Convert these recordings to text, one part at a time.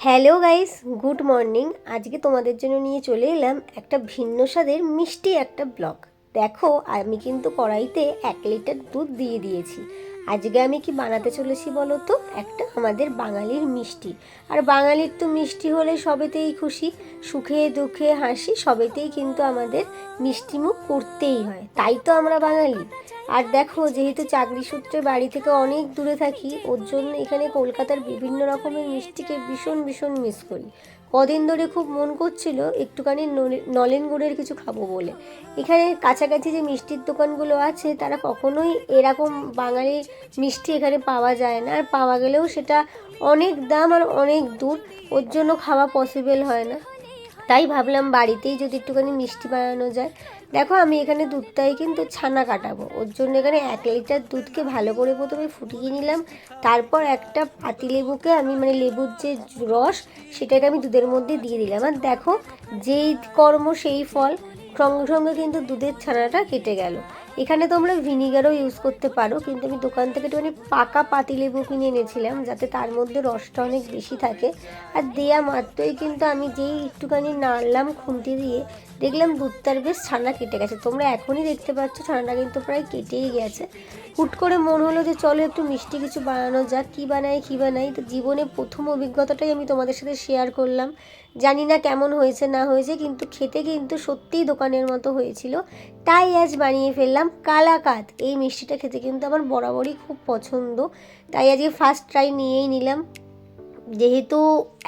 Hello guys, good morning. আজকে তোমাদের জন্য নিয়ে চলে এলাম একটা ভিন্ন স্বাদের মিষ্টি একটা ব্লগ। দেখো, আমি কিন্তু কড়াইতে এক লিটার দুধ দিয়ে দিয়েছি। আজকে আমি কি বানাতে চলেছি বলো তো? একটা আমাদের বাঙালির মিষ্টি। আর বাঙালির তো মিষ্টি হলে সবেতেই খুশি, সুখে, দুঃখে, হাসি, সবেতেই কিন্তু আমাদের মিষ্টি মুখ করতেই হয়। তাই তো আমরা বাঙালি। আর দেখো, যেহেতু চাকরি সূত্রে বাড়ি থেকে অনেক দূরে থাকি, ওর জন্য এখানে কলকাতার বিভিন্ন রকমের মিষ্টিকে ভীষণ ভীষণ মিস করি। কদিন ধরে খুব মন করছিল একটুখানি নলে- নলেন গুড়ের কিছু খাব বলে। এখানে কাছাকাছি যে মিষ্টির দোকানগুলো আছে, তারা কখনোই এরকম বাঙালি মিষ্টি এখানে পাওয়া যায় না। আর পাওয়া গেলেও সেটা অনেক দাম আর অনেক দূর, ওর জন্য খাওয়া পসিবল হয় না। তাই ভাবলাম বাড়িতেই যদি একটুখানি মিষ্টি বানানো যায়। দেখো আমি এখানে দুধটাই কিন্তু ছানা কাটাবো। ওর জন্য এখানে এক লিটার দুধকে ভালো করে প্রথমে ফুটিয়ে নিলাম। তারপর একটা পাতি লেবুকে আমি মানে লেবুর যে রস, সেটাকে আমি দুধের মধ্যে দিয়ে দিলাম। আর দেখো যেই কর্ম সেই ফল, সঙ্গে সঙ্গে কিন্তু দুধের ছানাটা কেটে গেল। এখানে তোমরা ভিনিগারও ইউজ করতে পারো, কিন্তু আমি দোকান থেকে একটুখানি পাকা পাতিলেবু কিনে এনেছিলাম, যাতে তার মধ্যে রসটা অনেক বেশি থাকে। আর দেয়া মাত্রই কিন্তু আমি যেই একটুখানি নাড়লাম খুন্তি দিয়ে, দেখলাম দুধটার বেশ ছানা কেটে গেছে। তোমরা এখনই দেখতে পাচ্ছ, ছানাটা কিন্তু প্রায় কেটেই গেছে। হুট করে মন হলো যে চলো একটু মিষ্টি কিছু বানানো যাক, কী বানাই কী বানাই। তো জীবনে প্রথম অভিজ্ঞতাটাই আমি তোমাদের সাথে শেয়ার করলাম। জানি না কেমন হয়েছে, না হয়েছে, কিন্তু খেতে কিন্তু সত্যিই দোকানের মতো হয়েছিল। তাই আজ বানিয়ে ফেললাম কালাকাত এই মিষ্টিটা খেতে কিন্তু আমার বরাবরই খুব পছন্দ। তাই আজকে ফার্স্ট ট্রাই নিয়েই নিলাম। যেহেতু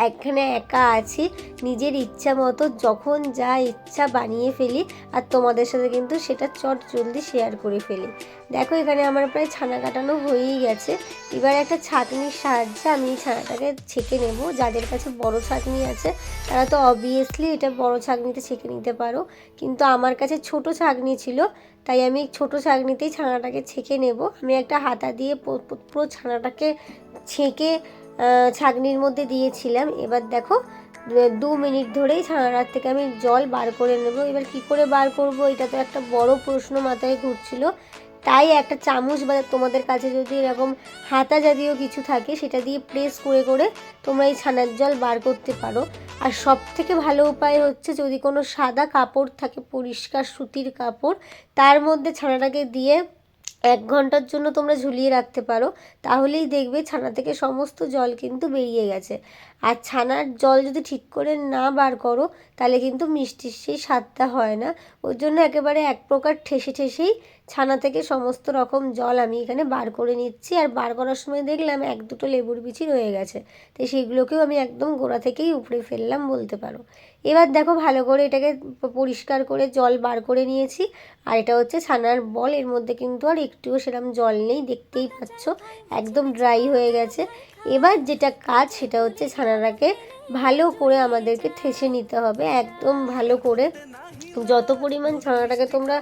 এখানে একা আছি, নিজের ইচ্ছা মতো যখন যা ইচ্ছা বানিয়ে ফেলি আর তোমাদের সাথে কিন্তু সেটা চট জলদি শেয়ার করে ফেলি। দেখো এখানে আমার প্রায় ছানা কাটানো হয়েই গেছে। এবার একটা ছাঁকনির সাহায্যে আমি এই ছানাটাকে ছেঁকে নেব। যাদের কাছে বড় ছাঁকনি আছে, তারা তো অবভিয়াসলি এটা বড় ছাঁকনিতে ছেঁকে নিতে পারো। কিন্তু আমার কাছে ছোট ছাঁকনি ছিল, তাই আমি ছোট ছাঁকনিতেই ছানাটাকে ছেঁকে নেব। আমি একটা হাতা দিয়ে পুরো ছানাটাকে ছেঁকে আহ, ছাঁকনির মধ্যে দিয়েছিলাম। এবার দেখো দু- মিনিট ধরেই ছানাটার থেকে আমি জল বার করে নেব। এবার কি করে বার করব? এটা তো একটা বড় প্রশ্ন মাথায় ঘুরছিল। তাই একটা চামচ বা তোমাদের কাছে যদি এরকম হাতা জাতীয় কিছু থাকে সেটা দিয়ে প্রেস করে করে তোমরা এই ছানার জল বার করতে পারো। আর সব থেকে ভালো উপায় হচ্ছে যদি কোনো সাদা কাপড় থাকে পরিষ্কার সুতির কাপড় তার মধ্যে ছানাটাকে দিয়ে এক ঘণ্টার জন্য তোমরা ঝুলিয়ে রাখতে পারো, তাহলেই দেখবে ছানা থেকে সমস্ত জল কিন্তু বেরিয়ে গেছে। আর ছানার জল যদি ঠিক করে না বার করো, তাহলে কিন্তু মিষ্টির সেই স্বাদটা হয় না। ওর জন্য একেবারে এক প্রকার ঠেসে ঠেসেই ছানা থেকে সমস্ত রকম জল আমি এখানে বার করে নিচ্ছি। আর বার করার সময় দেখলাম এক দুটো লেবুর বিচি রয়ে গেছে। তাই সেগুলোকেও আমি একদম গোড়া থেকেই উপড়ে ফেললাম বলতে পারো। এবার দেখো ভালো করে এটাকে পরিষ্কার করে জল বার করে নিয়েছি। আর এটা হচ্ছে ছানার বল। এর মধ্যে কিন্তু আর একটুও সেরকম জল নেই, দেখতেই পাচ্ছ। একদম ড্রাই হয়ে গেছে। এবার যেটা কাজ সেটা হচ্ছে ছানাটাকে ভালো করে আমাদেরকে ঠেসে নিতে হবে। একদম ভালো করে যত পরিমাণ ছানাটাকে তোমরা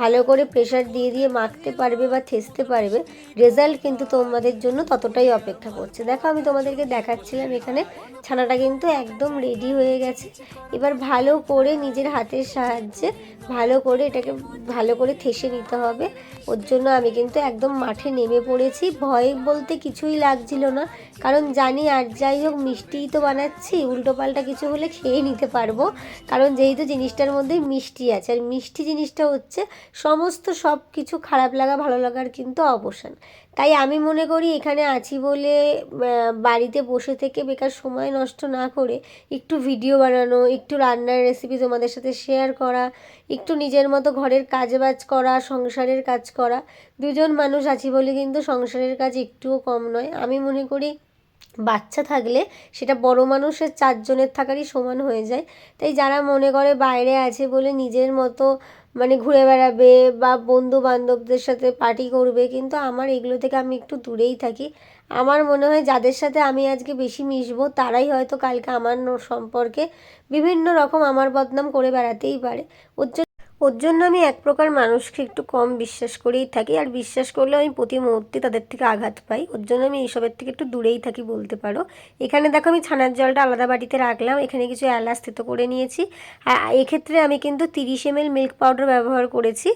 ভালো করে প্রেশার দিয়ে দিয়ে মাখতে পারবে বা ঠেসতে পারবে রেজাল্ট কিন্তু তোমাদের জন্য ততটাই অপেক্ষা করছে। দেখো, আমি তোমাদেরকে দেখাচ্ছিলাম এখানে ছানাটা কিন্তু একদম রেডি হয়ে গেছে। এবার ভালো করে নিজের হাতের সাহায্যে ভালো করে এটাকে ভালো করে ঠেসে নিতে হবে। ওর জন্য আমি কিন্তু একদম মাঠে নেমে পড়েছি। ভয় বলতে কিছুই লাগছিল না, কারণ জানি আর যাই হোক মিষ্টিই তো বানাচ্ছি, উল্টোপাল্টা কিছু হলে খেয়ে নিতে পারব। কারণ যেহেতু জিনিসটার মধ্যে মিষ্টি আছে। আর মিষ্টি জিনিসটা হচ্ছে সমস্ত সব কিছু খারাপ লাগা, ভালো লাগার কিন্তু অবসান। তাই আমি মনে করি এখানে আছি বলে বাড়িতে বসে থেকে বেকার সময় নষ্ট না করে একটু ভিডিও বানানো, একটু রান্নার রেসিপি তোমাদের সাথে শেয়ার করা, একটু নিজের মতো ঘরের কাজ বাজ করা, সংসারের কাজ করা। দুজন মানুষ আছি বলে কিন্তু সংসারের কাজ একটুও কম নয়। আমি মনে করি বাচ্চা থাকলে সেটা বড় মানুষের চারজনের থাকারই সমান হয়ে যায়। তাই যারা মনে করে বাইরে আছে বলে নিজের মতো মানে ঘুরে বেড়াবে বা বন্ধু বান্ধবদের সাথে পার্টি করবে, কিন্তু আমার এগুলো থেকে আমি একটু দূরেই থাকি। আমার মনে হয় যাদের সাথে আমি আজকে বেশি মিশবো, তারাই হয়তো কালকে আমার সম্পর্কে বিভিন্ন রকম আমার বদনাম করে বেড়াতেই পারে। ওর ওর জন্য আমি এক প্রকার মানুষকে একটু কম বিশ্বাস করেই থাকি। আর বিশ্বাস করলে আমি প্রতি মুহূর্তে তাদের থেকে আঘাত পাই। ওর জন্য আমি এইসবের থেকে একটু দূরেই থাকি বলতে পারো। এখানে দেখো আমি ছানার জলটা আলাদা বাটিতে রাখলাম। এখানে কিছু এলাচ থেতো করে নিয়েছি। আর এক্ষেত্রে আমি কিন্তু তিরিশ এম মিল্ক পাউডার ব্যবহার করেছি।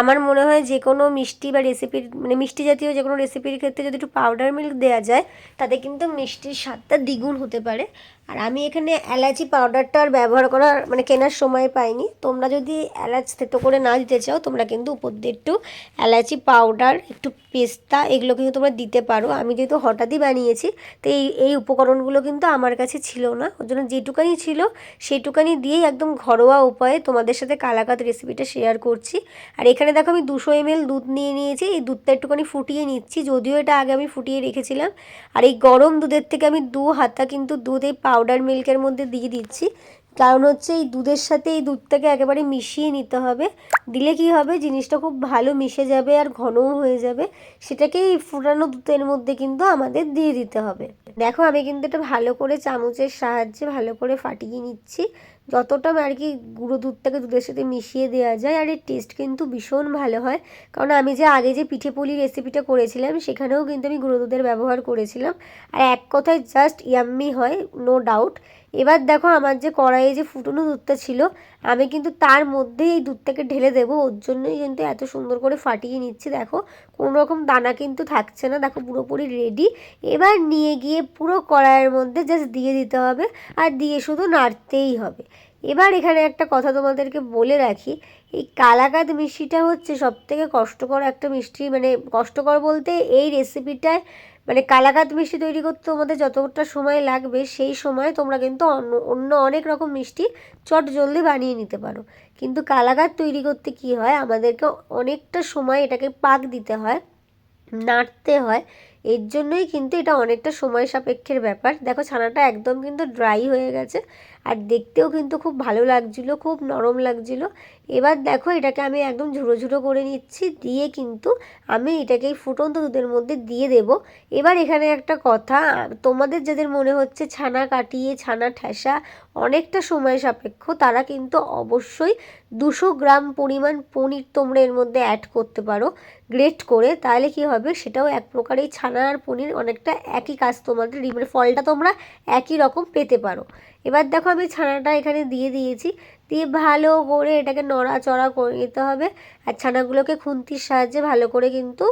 আমার মনে হয় যে কোনো মিষ্টি বা রেসিপির মানে মিষ্টি জাতীয় যে কোনো রেসিপির ক্ষেত্রে যদি একটু পাউডার মিল্ক দেওয়া যায়, তাতে কিন্তু মিষ্টির স্বাদটা দ্বিগুণ হতে পারে। আর আমি এখানে এলাচি পাউডারটা আর ব্যবহার করার মানে কেনার সময় পাইনি। তোমরা যদি এলাচ থেতো করে না দিতে চাও, তোমরা কিন্তু উপর দিয়ে একটু এলাচি পাউডার একটু পেস্তা, এগুলো কিন্তু তোমরা দিতে পারো। আমি যেহেতু হঠাৎই বানিয়েছি, তো এই এই উপকরণগুলো কিন্তু আমার কাছে ছিল না। ওর জন্য যেটুকানি ছিল সেইটুকানি দিয়েই একদম ঘরোয়া উপায়ে তোমাদের সাথে কালাকাত রেসিপিটা শেয়ার করছি। আর এখানে দেখো আমি দুশো এমএল দুধ নিয়ে নিয়েছি। এই দুধটা একটুখানি ফুটিয়ে নিচ্ছি, যদিও এটা আগে আমি ফুটিয়ে রেখেছিলাম। আর এই গরম দুধের থেকে আমি দু হাতা কিন্তু দুধ এই মিল্কের মধ্যে দিয়ে দিচ্ছি। কারণ হচ্ছে এই দুধের সাথে এই দুধটাকে একেবারে মিশিয়ে নিতে হবে। দিলে কি হবে? জিনিসটা খুব ভালো মিশে যাবে আর ঘনও হয়ে যাবে। সেটাকে এই ফুটানো দুধের মধ্যে কিন্তু আমাদের দিয়ে দিতে হবে। দেখো, আমি কিন্তু এটা ভালো করে চামচের সাহায্যে ভালো করে ফাটিয়ে নিচ্ছি। যতটা আর কি গুঁড়ো দুধটাকে দুধের সাথে মিশিয়ে দেওয়া যায়, আর এর টেস্ট কিন্তু ভীষণ ভালো হয়। কারণ আমি যে আগে যে পিঠে পুলি রেসিপিটা করেছিলাম, সেখানেও কিন্তু আমি গুঁড়ো দুধের ব্যবহার করেছিলাম। আর এক কথায় জাস্ট ইয়াম্মি হয় নো ডাউট এবার দেখো আমার যে কড়াইয়ে যে ফুটনো দুধটা ছিল, আমি কিন্তু তার মধ্যেই এই দুধটাকে ঢেলে দেবো। ওর জন্যই কিন্তু এত সুন্দর করে ফাটিয়ে নিচ্ছি, দেখো। কোনো রকম দানা কিন্তু থাকছে না, দেখো পুরোপুরি রেডি এবার নিয়ে গিয়ে পুরো কড়াইয়ের মধ্যে জাস্ট দিয়ে দিতে হবে, আর দিয়ে শুধু নাড়তেই হবে। এবার এখানে একটা কথা তোমাদেরকে বলে রাখি, এই কালাকাদ মিষ্টিটা হচ্ছে সব থেকে কষ্টকর একটা মিষ্টি মানে কষ্টকর বলতে এই রেসিপিটায় মানে কালাকাত মিষ্টি তৈরি করতে তোমাদের যতটা সময় লাগবে, সেই সময় তোমরা কিন্তু অন্য অন্য অনেক রকম মিষ্টি চট জলদি বানিয়ে নিতে পারো। কিন্তু কালাকাত তৈরি করতে কি হয়? আমাদেরকে অনেকটা সময় এটাকে পাক দিতে হয়, নাড়তে হয়। এর জন্যই কিন্তু এটা অনেকটা সময় সাপেক্ষের ব্যাপার। দেখো ছানাটা একদম কিন্তু ড্রাই হয়ে গেছে। আর দেখতেও কিন্তু খুব ভালো লাগছিল, খুব নরম লাগছিল। এবার দেখো এটাকে আমি একদম ঝুড়ো ঝুড়ো করে নিচ্ছি, দিয়ে কিন্তু আমি এটাকে এই ফুটন্ত দুধের মধ্যে দিয়ে দেব। এবার এখানে একটা কথা, তোমাদের যাদের মনে হচ্ছে ছানা কাটিয়ে, ছানা ঠেসা অনেকটা সময় সাপেক্ষ, তারা কিন্তু অবশ্যই দুশো গ্রাম পরিমাণ পনির তোমরা এর মধ্যে অ্যাড করতে পারো গ্রেট করে। তাহলে কি হবে? সেটাও এক প্রকার এই ছানা আর পনির অনেকটা একই কাজ তোমাদের মানে ফলটা তোমরা একই রকম পেতে পারো। এবার দেখো আমি ছানাটা এখানে দিয়ে দিয়েছি। দিয়ে ভালো করে এটাকে নড়াচড়া করে নিতে হবে। আর ছানাগুলোকে খুন্তির সাহায্যে ভালো করে কিন্তু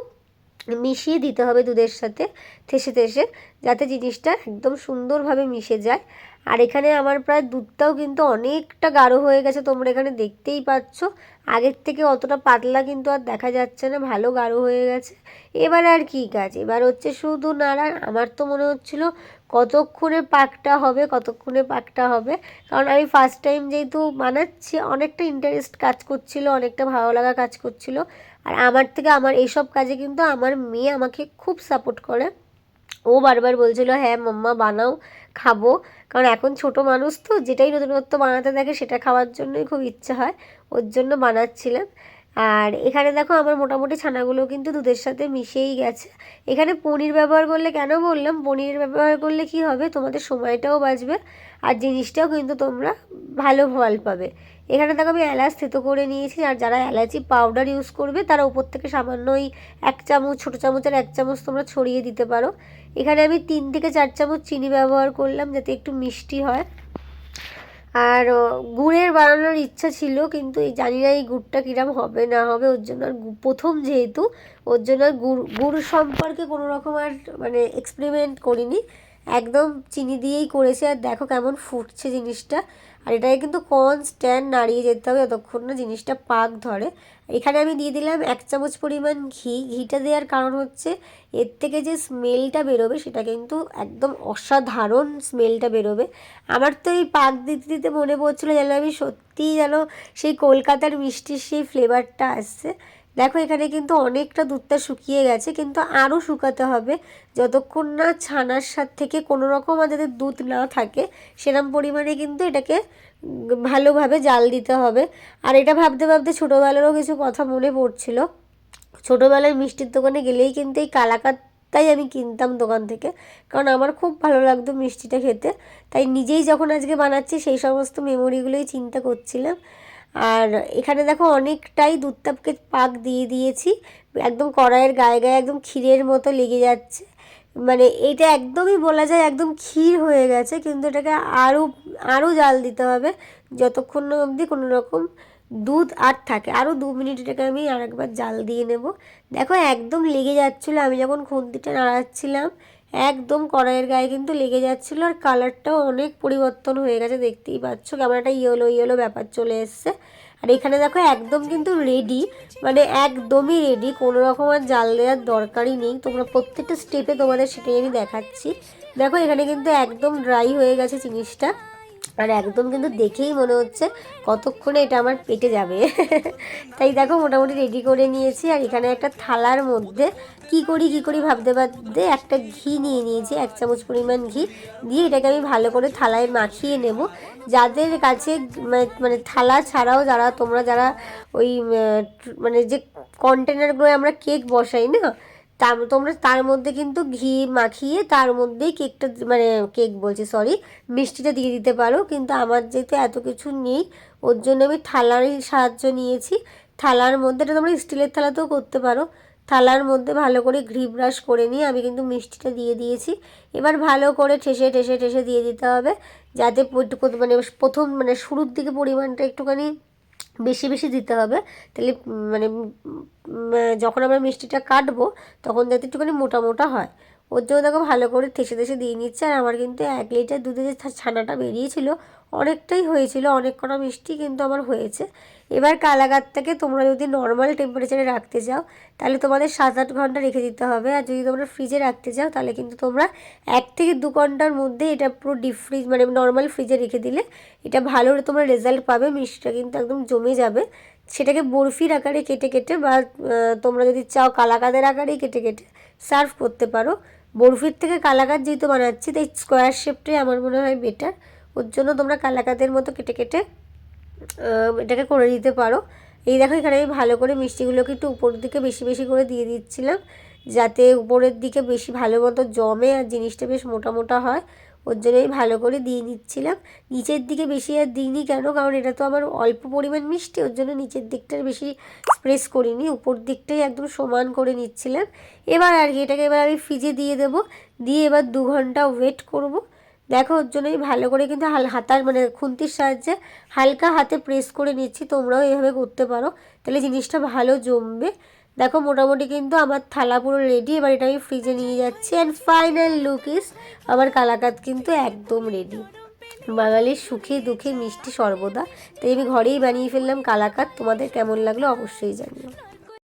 মিশিয়ে দিতে হবে দুধের সাথে থেসে থেসে, যাতে জিনিসটা একদম সুন্দরভাবে মিশে যায়। আর এখানে আমার প্রায় দুধটাও কিন্তু অনেকটা গাঢ় হয়ে গেছে, তোমরা এখানে দেখতেই পাচ্ছ। আগের থেকে অতটা পাতলা কিন্তু আর দেখা যাচ্ছে না, ভালো গাঢ় হয়ে গেছে। এবার আর কি কাজ? এবার হচ্ছে শুধু নাড়া। আমার তো মনে হচ্ছিল কতক্ষণে পাকটা হবে, কতক্ষণে পাকটা হবে? কারণ আমি ফার্স্ট টাইম যেহেতু বানাচ্ছি অনেকটা ইন্টারেস্ট কাজ করছিল, অনেকটা ভালো লাগা কাজ করছিল। আর আমার থেকে আমার এইসব কাজে কিন্তু আমার মেয়ে আমাকে খুব সাপোর্ট করে। ও বারবার বলছিল হ্যাঁ মাম্মা, বানাও, খাব। কারণ এখন ছোট মানুষ তো, যেটাই নতুনত্ব বানাতে থাকে, সেটা খাওয়ার জন্যই খুব ইচ্ছা হয়, ওর জন্য বানাচ্ছিলাম। আর এখানে দেখো আমার মোটামুটি ছানাগুলো কিন্তু দুধের সাথে মিশেই গেছে। এখানে পনির ব্যবহার করলে কেন বললাম? পনির ব্যবহার করলে কি হবে? তোমাদের সময়টাও বাঁচবে আর জিনিসটাও কিন্তু তোমরা ভালো ফল পাবে। এখানে দেখো আমি এলাচ থেতো করে নিয়েছি আর যারা এলাচি পাউডার ইউজ করবে তারা উপর থেকে সামান্য ওই এক চামচ, ছোটো চামচের এক চামচ তোমরা ছড়িয়ে দিতে পারো। এখানে আমি তিন থেকে চার চামচ চিনি ব্যবহার করলাম যাতে একটু মিষ্টি হয়। আর গুড়ের বানানোর ইচ্ছা ছিল, কিন্তু এই জানি না এই গুড়টা কীরকম হবে, না হবে, ওর জন্য আর প্রথম যেহেতু, ওর জন্য আর গুড় গুড় সম্পর্কে কোনো রকম আর মানে এক্সপেরিমেন্ট করিনি। একদম চিনি দিয়েই করেছে, আর দেখো কেমন ফুটছে জিনিসটা। আর এটাকে কিন্তু কনস্ট্যান্ট নাড়িয়ে যেতে হবে, যতক্ষণ না জিনিসটা পাক ধরে। এখানে আমি দিয়ে দিলাম এক চামচ পরিমাণ ঘি। ঘিটা দেওয়ার কারণ হচ্ছে এর থেকে যে স্মেলটা বেরোবে সেটা কিন্তু একদম অসাধারণ স্মেলটা বেরোবে। আমার তো এই পাক দিতে দিতে মনে পড়ছিলো যেন আমি সত্যিই যেন সেই কলকাতার মিষ্টির সেই ফ্লেভারটা আসছে। দেখো, এখানে কিন্তু অনেকটা দুধটা শুকিয়ে গেছে, কিন্তু আরও শুকাতে হবে। যতক্ষণ না ছানার সাথে থেকে কোনো রকম আর যাতে দুধ না থাকে, সেরম পরিমাণে কিন্তু এটাকে ভালোভাবে জাল দিতে হবে। আর এটা ভাবতে ভাবতে ছোটোবেলারও কিছু কথা মনে পড়ছিল। ছোটোবেলায় মিষ্টির দোকানে গেলেই কিন্তু এই কালাকাতটাই আমি কিনতাম দোকান থেকে। কারণ আমার খুব ভালো লাগতো মিষ্টিটা খেতে। তাই নিজেই যখন আজকে বানাচ্ছি সেই সমস্ত মেমোরিগুলোই চিন্তা করছিলাম। আর এখানে দেখো অনেকটাই দুধটাকে পাক দিয়ে দিয়েছি। একদম কড়াইয়ের গায়ে গায়ে একদম ক্ষীরের মতো লেগে যাচ্ছে। মানে এটা একদমই বলা যায় একদম ক্ষীর হয়ে গেছে, কিন্তু এটাকে আরও আরও জাল দিতে হবে যতক্ষণ অবধি কোনো রকম দুধ আর থাকে। আরও দু মিনিট এটাকে আমি আর একবার জাল দিয়ে নেব। দেখো একদম লেগে যাচ্ছিল, আমি যখন খুন্তিটা নাড়াচ্ছিলাম, একদম কড়াইয়ের গায়ে কিন্তু লেগে যাচ্ছিল আর কালারটাও অনেক পরিবর্তন হয়ে গেছে, দেখতেই পাচ্ছ। কেমন একটা ইয়েলো ইয়েলো ব্যাপার চলে এসছে। আর এখানে দেখো একদম কিন্তু রেডি মানে একদমই রেডি কোনো রকম আর জাল দেওয়ার দরকারই নেই। তোমরা প্রত্যেকটা স্টেপে তোমাদের সেটাই আমি দেখাচ্ছি। দেখো এখানে কিন্তু একদম ড্রাই হয়ে গেছে জিনিসটা। আর একদম কিন্তু দেখেই মনে হচ্ছে কতক্ষণে এটা আমার পেটে যাবে। তাই দেখো মোটামুটি রেডি করে নিয়েছি আর এখানে একটা থালার মধ্যে কি করি কি করি ভাবতে ভাবতে একটা ঘি নিয়ে নিয়েছি, এক চামচ পরিমাণ ঘি দিয়ে এটাকে আমি ভালো করে থালায় মাখিয়ে নেব। যাদের কাছে মানে- মানে থালা ছাড়াও যারা, তোমরা যারা ওই মানে যে কন্টেনারগুলো আমরা কেক বসাই না তা তোমরা তার মধ্যে কিন্তু ঘি মাখিয়ে তার মধ্যেই কেকটা মানে কেক বলছি সরি মিষ্টিটা দিয়ে দিতে পারো। কিন্তু আমার যেহেতু এত কিছু নেই, ওর জন্য আমি থালারই সাহায্য নিয়েছি। থালার মধ্যে এটা তোমরা স্টিলের থালাতেও করতে পারো। থালার মধ্যে ভালো করে ঘি ব্রাশ করে নিয়ে আমি কিন্তু মিষ্টিটা দিয়ে দিয়েছি। এবার ভালো করে ঠেসে ঠেসে ঠেসে দিয়ে দিতে হবে। যাতে মানে প্রথম মানে শুরুর দিকে পরিমাণটা একটুখানি বেশি বেশি দিতে হবে। তাহলে মানে যখন আমরা মিষ্টিটা কাটবো, তখন যাতে একটুখানি মোটা মোটা হয়। ওর জন্য তাকে ভালো করে ঠেসে ঠেসে দিয়ে নিচ্ছে। আর আমার কিন্তু এক লিটার দুধে যে ছানাটা বেরিয়েছিল অনেকটাই হয়েছিল, অনেক কটা মিষ্টি কিন্তু আমার হয়েছে। এবার কালাগারটাকে তোমরা যদি নর্মাল টেম্পারেচারে রাখতে চাও, তাহলে তোমাদের সাত আট ঘণ্টা রেখে দিতে হবে। আর যদি তোমরা ফ্রিজে রাখতে চাও, তাহলে কিন্তু তোমরা এক থেকে দু ঘণ্টার মধ্যে এটা পুরো ডিপ ফ্রিজ মানে নর্মাল ফ্রিজে রেখে দিলে এটা ভালো তোমরা রেজাল্ট পাবে। মিষ্টিটা কিন্তু একদম জমে যাবে। সেটাকে বরফির আকারে কেটে কেটে বা তোমরা যদি চাও কালাকাদের আকারেই কেটে কেটে সার্ভ করতে পারো। বরফির থেকে কালাকাদ যেহেতু বানাচ্ছি, তাই স্কোয়ার শেপটাই আমার মনে হয় বেটার ওর জন্য তোমরা কালাকাদের মতো কেটে কেটে এটাকে করে দিতে পারো। এই দেখো, এখানে আমি ভালো করে মিষ্টিগুলোকে একটু উপর দিকে বেশি বেশি করে দিয়ে দিচ্ছিলাম, যাতে উপরের দিকে বেশি ভালো মতো জমে আর জিনিসটা বেশ মোটা মোটা হয়। ওর জন্য আমি ভালো করে দিয়ে নিচ্ছিলাম নিচের দিকে বেশি আর দিইনি কেন? কারণ এটা তো আমার অল্প পরিমাণ মিষ্টি, ওর জন্য নিচের দিকটার বেশি স্প্রেস করিনি, উপর দিকটাই একদম সমান করে নিচ্ছিলাম। এবার আর কি, এটাকে এবার আমি ফ্রিজে দিয়ে দেবো। দিয়ে এবার দু ঘণ্টা ওয়েট করব। দেখো, ওর জন্য আমি ভালো করে কিন্তু হাল, হাতার মানে খুন্তির সাহায্যে হালকা হাতে প্রেস করে নিচ্ছি, তোমরাও এভাবে করতে পারো। তাহলে জিনিসটা ভালো জমবে। দেখো, মোটামুটি কিন্তু আমার থালা পুরো রেডি এবার এটা আমি ফ্রিজে নিয়ে যাচ্ছি। অ্যান্ড ফাইনাল লুক ইস আমার কালাকাত কিন্তু একদম রেডি বাঙালির সুখে দুঃখে মিষ্টি সর্বদা। তাই আমি ঘরেই বানিয়ে ফেললাম কালাকাত। তোমাদের কেমন লাগল অবশ্যই জানিও।